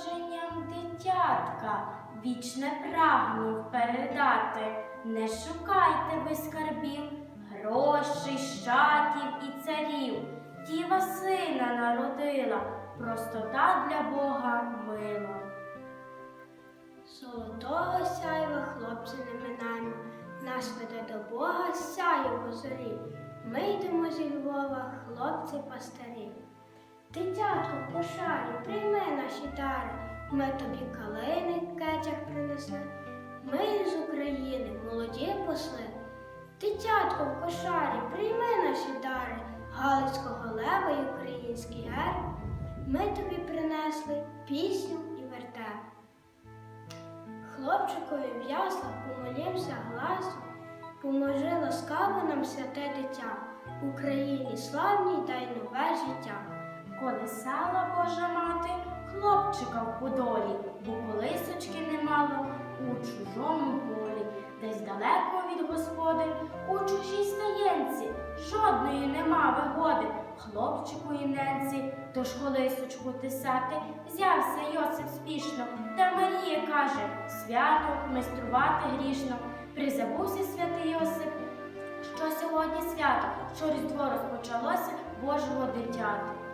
народженням дитятка вічне прагнув передати. Не шукайте ви скарбів, грошей, щатів і царів. Діва сина народила, простота для Бога мила. Золотого сяйва хлопця не минаємо, нас веде до Бога сяєво зорі. Ми йдемо зі Львова, хлопці пастирі. Пошарі, прийми наші дари. Ми тобі калини в кетях принесли. Ми з України, молоді посли. Дитятко в кошарі, прийми наші дари, Галицького лева й український герб. Ми тобі принесли пісню і вертеп. Хлопчикові в яслах помолімся гласом, поможи ласкаво нам святе дитя, Україні славній дай нове життя. Колесала Божа мати хлопчика в подолі, бо колисочки немало у чужому полі, десь далеко від господи, у чужій стаєнці, жодної нема вигоди. Хлопчику і ненці, тож колисочку тисати, взявся Йосип спішно, та Марія каже, свято майструвати грішно. Призабувся святий Йосип, що сьогодні свято, що Різдво розпочалося Божого дитяти.